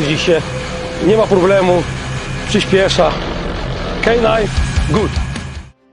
się, nie ma problemu, przyspiesza. K9, good.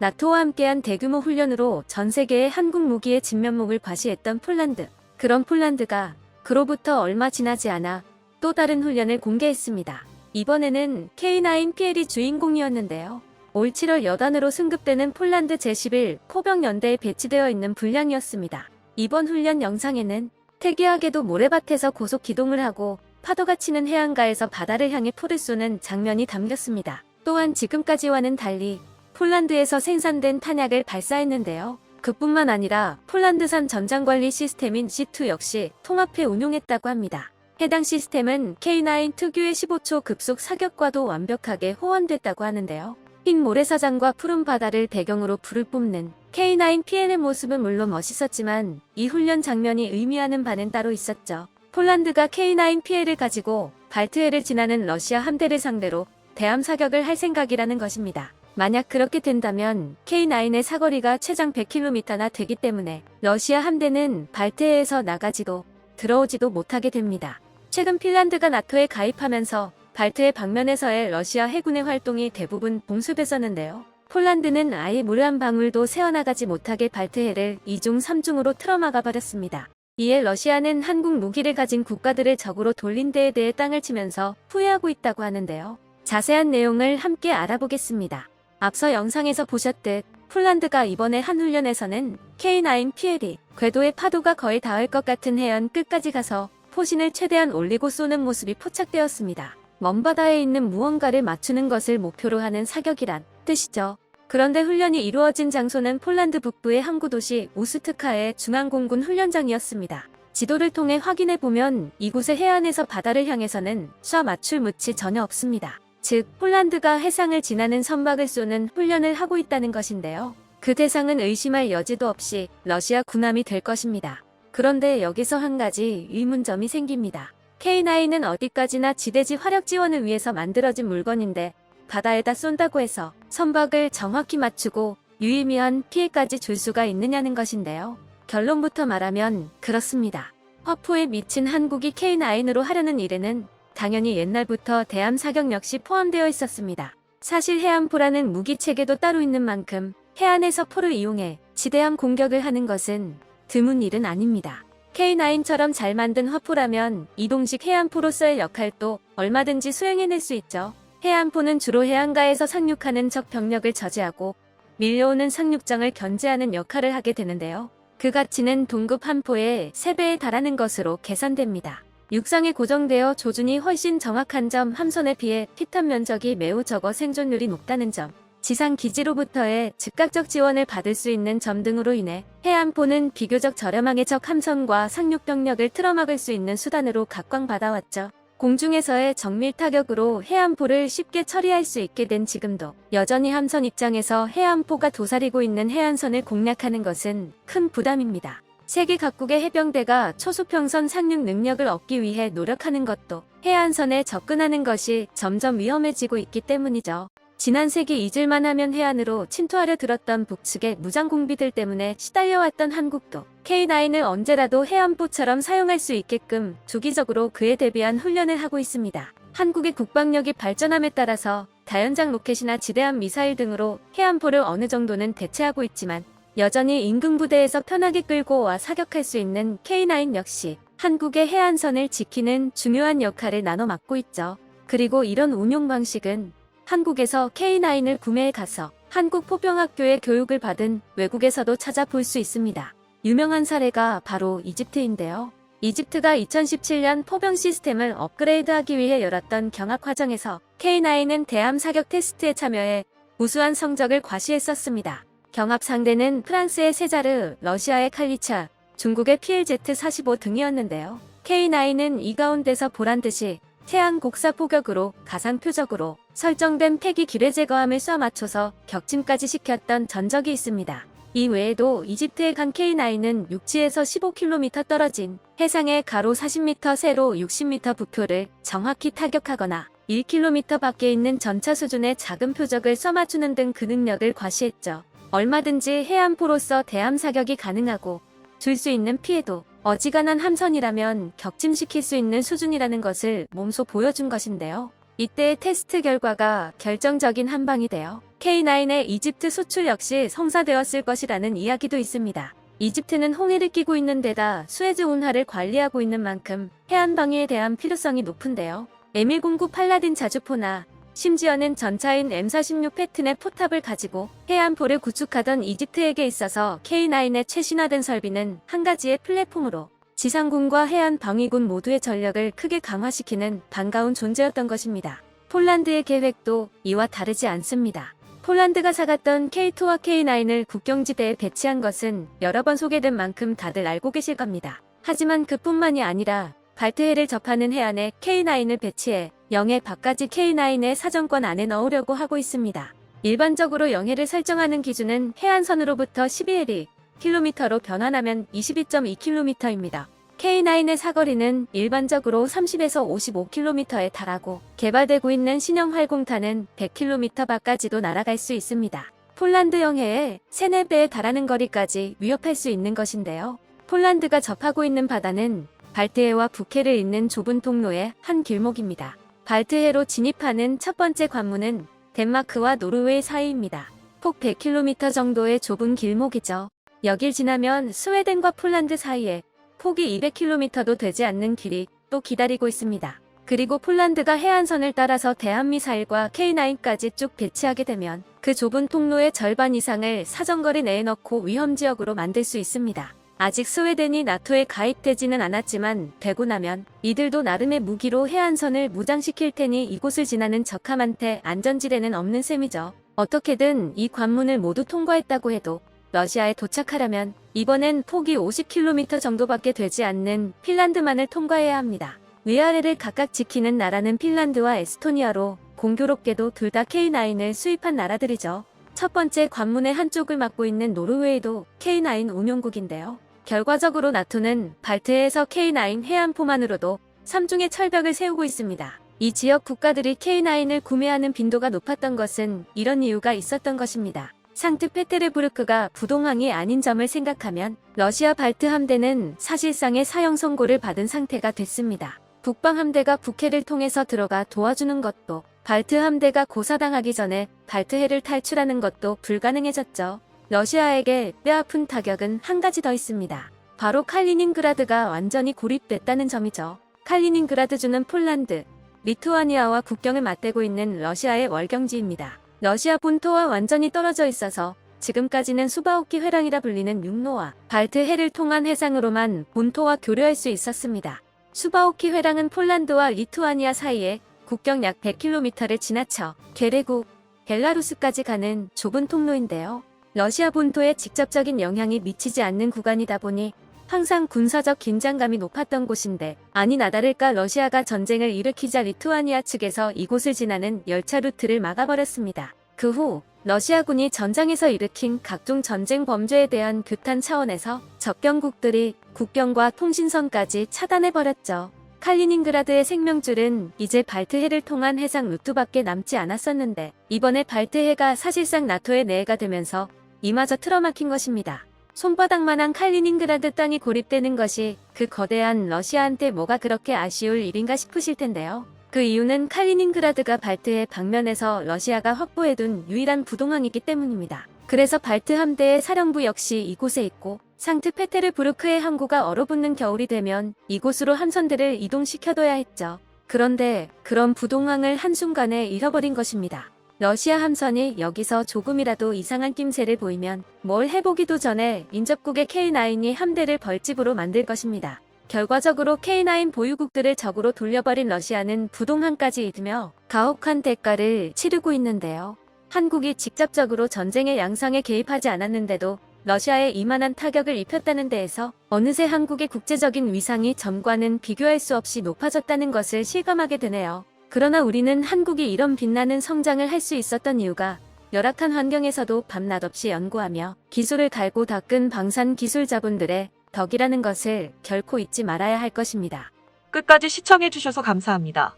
나토와 함께한 대규모 훈련으로 전 세계의 한국 무기의 진면목을 과시했던 폴란드. 그런 폴란드가 그로부터 얼마 지나지 않아 또 다른 훈련을 공개했습니다. 이번에는 K9 PL이 주인공이었는데요. 올 7월 여단으로 승급되는 폴란드 제11 포병 연대에 배치되어 있는 분량이었습니다. 이번 훈련 영상에는 특이하게도 모래밭에서 고속 기동을 하고 파도가 치는 해안가에서 바다를 향해 포를 쏘는 장면이 담겼습니다. 또한 지금까지와는 달리 폴란드에서 생산된 탄약을 발사했는데요. 그뿐만 아니라 폴란드산 전장관리 시스템인 C2 역시 통합해 운용했다고 합니다. 해당 시스템은 K9 특유의 15초 급속 사격과도 완벽하게 호환됐다고 하는데요. 흰 모래사장과 푸른 바다를 배경으로 불을 뿜는 K9 PN의 모습은 물론 멋있었지만 이 훈련 장면이 의미하는 바는 따로 있었죠. 폴란드가 K9 PL을 가지고 발트해를 지나는 러시아 함대를 상대로 대함 사격을 할 생각이라는 것입니다. 만약 그렇게 된다면 K9의 사거리가 최장 100km나 되기 때문에 러시아 함대는 발트해에서 나가지도 들어오지도 못하게 됩니다. 최근 핀란드가 나토에 가입하면서 발트해 방면에서의 러시아 해군의 활동이 대부분 봉쇄됐었는데요. 폴란드는 아예 물 한 방울도 새어나가지 못하게 발트해를 2중 3중으로 틀어막아 버렸습니다. 이에 러시아는 한국 무기를 가진 국가들을 적으로 돌린 데에 대해 땅을 치면서 후회하고 있다고 하는데요. 자세한 내용을 함께 알아보겠습니다. 앞서 영상에서 보셨듯 폴란드가 이번에 한 훈련에서는 K9 PL이 궤도의 파도가 거의 닿을 것 같은 해안 끝까지 가서 포신을 최대한 올리고 쏘는 모습이 포착되었습니다. 먼 바다에 있는 무언가를 맞추는 것을 목표로 하는 사격이란 뜻이죠. 그런데 훈련이 이루어진 장소는 폴란드 북부의 항구 도시 우스트카의 중앙공군 훈련장이었습니다. 지도를 통해 확인해 보면 이곳의 해안에서 바다를 향해서는 쏴 맞출 무치 전혀 없습니다. 즉 폴란드가 해상을 지나는 선박을 쏘는 훈련을 하고 있다는 것인데요. 그 대상은 의심할 여지도 없이 러시아 군함이 될 것입니다. 그런데 여기서 한 가지 의문점이 생깁니다. K9은 어디까지나 지대지 화력 지원을 위해서 만들어진 물건인데 바다에다 쏜다고 해서 선박을 정확히 맞추고 유의미한 피해까지 줄 수가 있느냐는 것인데요. 결론부터 말하면 그렇습니다. 화포에 미친 한국이 K9으로 하려는 일에는 당연히 옛날부터 대함 사격 역시 포함되어 있었습니다. 사실 해안포라는 무기 체계도 따로 있는 만큼 해안에서 포를 이용해 지대함 공격을 하는 것은 드문 일은 아닙니다. K9처럼 잘 만든 화포라면 이동식 해안포로서의 역할도 얼마든지 수행해낼 수 있죠. 해안포는 주로 해안가에서 상륙하는 적 병력을 저지하고 밀려오는 상륙장을 견제하는 역할을 하게 되는데요. 그 가치는 동급 한 포의 3배에 달하는 것으로 계산됩니다. 육상에 고정되어 조준이 훨씬 정확한 점 함선에 비해 피탄 면적이 매우 적어 생존율이 높다는 점, 지상 기지로부터의 즉각적 지원을 받을 수 있는 점 등으로 인해 해안포는 비교적 저렴하게 적 함선과 상륙 병력을 틀어막을 수 있는 수단으로 각광받아왔죠. 공중에서의 정밀 타격으로 해안포를 쉽게 처리할 수 있게 된 지금도 여전히 함선 입장에서 해안포가 도사리고 있는 해안선을 공략하는 것은 큰 부담입니다. 세계 각국의 해병대가 초수평선 상륙 능력을 얻기 위해 노력하는 것도 해안선에 접근하는 것이 점점 위험해지고 있기 때문이죠. 지난 세기 잊을만 하면 해안으로 침투하려 들었던 북측의 무장 공비들 때문에 시달려왔던 한국도 K9을 언제라도 해안포처럼 사용할 수 있게끔 주기적으로 그에 대비한 훈련을 하고 있습니다. 한국의 국방력이 발전함에 따라서 다연장 로켓이나 지대함 미사일 등으로 해안포를 어느 정도는 대체하고 있지만 여전히 임금 부대에서 편하게 끌고 와 사격할 수 있는 K9 역시 한국의 해안선을 지키는 중요한 역할을 나눠 맡고 있죠. 그리고 이런 운용 방식은 한국에서 K9을 구매해 가서 한국 포병학교의 교육을 받은 외국에서도 찾아볼 수 있습니다. 유명한 사례가 바로 이집트인데요. 이집트가 2017년 포병 시스템을 업그레이드하기 위해 열었던 경합 과정에서 K9은 대함 사격 테스트에 참여해 우수한 성적을 과시했었습니다. 경합 상대는 프랑스의 세자르, 러시아의 칼리차, 중국의 PLZ-45 등이었는데요. K9은 이 가운데서 보란 듯이 태양 곡사 포격으로 가상 표적으로 설정된 폐기 기뢰 제거함을 쏴 맞춰서 격침까지 시켰던 전적이 있습니다. 이 외에도 이집트의 간 K9은 육지에서 15km 떨어진 해상의 가로 40m 세로 60m 부표를 정확히 타격하거나 1km 밖에 있는 전차 수준의 작은 표적을 쏴맞추는 등 그 능력을 과시했죠. 얼마든지 해안포로서 대함 사격이 가능하고 줄 수 있는 피해도 어지간한 함선이라면 격침시킬 수 있는 수준이라는 것을 몸소 보여준 것인데요. 이때의 테스트 결과가 결정적인 한 방이 되어 K9의 이집트 수출 역시 성사되었을 것이라는 이야기도 있습니다. 이집트는 홍해를 끼고 있는 데다 수에즈 운하를 관리하고 있는 만큼 해안 방위에 대한 필요성이 높은데요. M109 팔라딘 자주포나 심지어는 전차인 M46 패튼의 포탑을 가지고 해안포를 구축하던 이집트에게 있어서 K9의 최신화된 설비는 한 가지의 플랫폼으로 지상군과 해안 방위군 모두의 전력을 크게 강화시키는 반가운 존재였던 것입니다. 폴란드의 계획도 이와 다르지 않습니다. 폴란드가 사갔던 K2와 K9을 국경지대에 배치한 것은 여러 번 소개된 만큼 다들 알고 계실 겁니다. 하지만 그뿐만이 아니라 발트해를 접하는 해안에 K9을 배치해 영해 밖까지 K9의 사정권 안에 넣으려고 하고 있습니다. 일반적으로 영해를 설정하는 기준은 해안선으로부터 12해리 킬로미터로 변환하면 22.2km입니다. K9의 사거리는 일반적으로 30에서 55km에 달하고 개발되고 있는 신형 활공탄은 100km 밖까지도 날아갈 수 있습니다. 폴란드 영해에 3, 4배에 달하는 거리까지 위협할 수 있는 것인데요. 폴란드가 접하고 있는 바다는 발트해와 북해를 잇는 좁은 통로의 한 길목입니다. 발트해로 진입하는 첫 번째 관문은 덴마크와 노르웨이 사이입니다. 폭 100km 정도의 좁은 길목이죠. 여길 지나면 스웨덴과 폴란드 사이에 폭이 200km도 되지 않는 길이 또 기다리고 있습니다. 그리고 폴란드가 해안선을 따라서 대한미사일과 K9까지 쭉 배치하게 되면 그 좁은 통로의 절반 이상을 사정거리 내에 넣고 위험지역으로 만들 수 있습니다. 아직 스웨덴이 나토에 가입되지는 않았지만 되고 나면 이들도 나름의 무기로 해안선을 무장시킬 테니 이곳을 지나는 적함한테 안전지대는 없는 셈이죠. 어떻게든 이 관문을 모두 통과했다고 해도 러시아에 도착하려면 이번엔 폭이 50km 정도밖에 되지 않는 핀란드만을 통과해야 합니다. 위아래를 각각 지키는 나라는 핀란드와 에스토니아로 공교롭게도 둘 다 K9을 수입한 나라들이죠. 첫 번째 관문의 한쪽을 맡고 있는 노르웨이도 K9 운용국인데요. 결과적으로 나토는 발트해에서 K9 해안포만으로도 3중의 철벽을 세우고 있습니다. 이 지역 국가들이 K9을 구매하는 빈도가 높았던 것은 이런 이유가 있었던 것입니다. 상트 페테르부르크가 부동항이 아닌 점을 생각하면 러시아 발트 함대는 사실상의 사형 선고를 받은 상태가 됐습니다. 북방 함대가 북해를 통해서 들어가 도와주는 것도 발트 함대가 고사당하기 전에 발트해를 탈출하는 것도 불가능해졌죠. 러시아에게 뼈아픈 타격은 한 가지 더 있습니다. 바로 칼리닝그라드가 완전히 고립됐다는 점이죠. 칼리닝그라드주는 폴란드, 리투아니아와 국경을 맞대고 있는 러시아의 월경지입니다. 러시아 본토와 완전히 떨어져 있어서 지금까지는 수바오키 회랑이라 불리는 육로와 발트 해를 통한 해상으로만 본토와 교류할 수 있었습니다. 수바오키 회랑은 폴란드와 리투아니아 사이에 국경 약 100km를 지나쳐 게레국, 벨라루스까지 가는 좁은 통로인데요. 러시아 본토에 직접적인 영향이 미치지 않는 구간이다 보니 항상 군사적 긴장감이 높았던 곳인데 아니나 다를까 러시아가 전쟁을 일으키자 리투아니아 측에서 이곳을 지나는 열차 루트를 막아버렸습니다. 그 후 러시아군이 전장에서 일으킨 각종 전쟁 범죄에 대한 규탄 차원에서 접경국들이 국경과 통신선까지 차단해버렸죠. 칼리닝그라드의 생명줄은 이제 발트해를 통한 해상 루트밖에 남지 않았었는데 이번에 발트해가 사실상 나토의 내해가 되면서 이마저 틀어막힌 것입니다. 손바닥만한 칼리닝그라드 땅이 고립되는 것이 그 거대한 러시아한테 뭐가 그렇게 아쉬울 일인가 싶으실 텐데요. 그 이유는 칼리닝그라드가 발트해 방면에서 러시아가 확보해둔 유일한 부동항이기 때문입니다. 그래서 발트 함대의 사령부 역시 이곳에 있고 상트 페테르부르크의 항구가 얼어붙는 겨울이 되면 이곳으로 함선들을 이동시켜둬야 했죠. 그런데 그런 부동항을 한순간에 잃어버린 것입니다. 러시아 함선이 여기서 조금이라도 이상한 낌새를 보이면 뭘 해보기도 전에 인접국의 K9이 함대를 벌집으로 만들 것입니다. 결과적으로 K9 보유국들을 적으로 돌려버린 러시아는 부동항까지 잃으며 가혹한 대가를 치르고 있는데요. 한국이 직접적으로 전쟁의 양상에 개입하지 않았는데도 러시아에 이만한 타격을 입혔다는 데에서 어느새 한국의 국제적인 위상이 전과는 비교할 수 없이 높아졌다는 것을 실감하게 되네요. 그러나 우리는 한국이 이런 빛나는 성장을 할 수 있었던 이유가 열악한 환경에서도 밤낮 없이 연구하며 기술을 갈고 닦은 방산 기술자분들의 덕이라는 것을 결코 잊지 말아야 할 것입니다. 끝까지 시청해주셔서 감사합니다.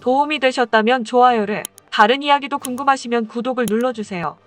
도움이 되셨다면 좋아요를, 다른 이야기도 궁금하시면 구독을 눌러주세요.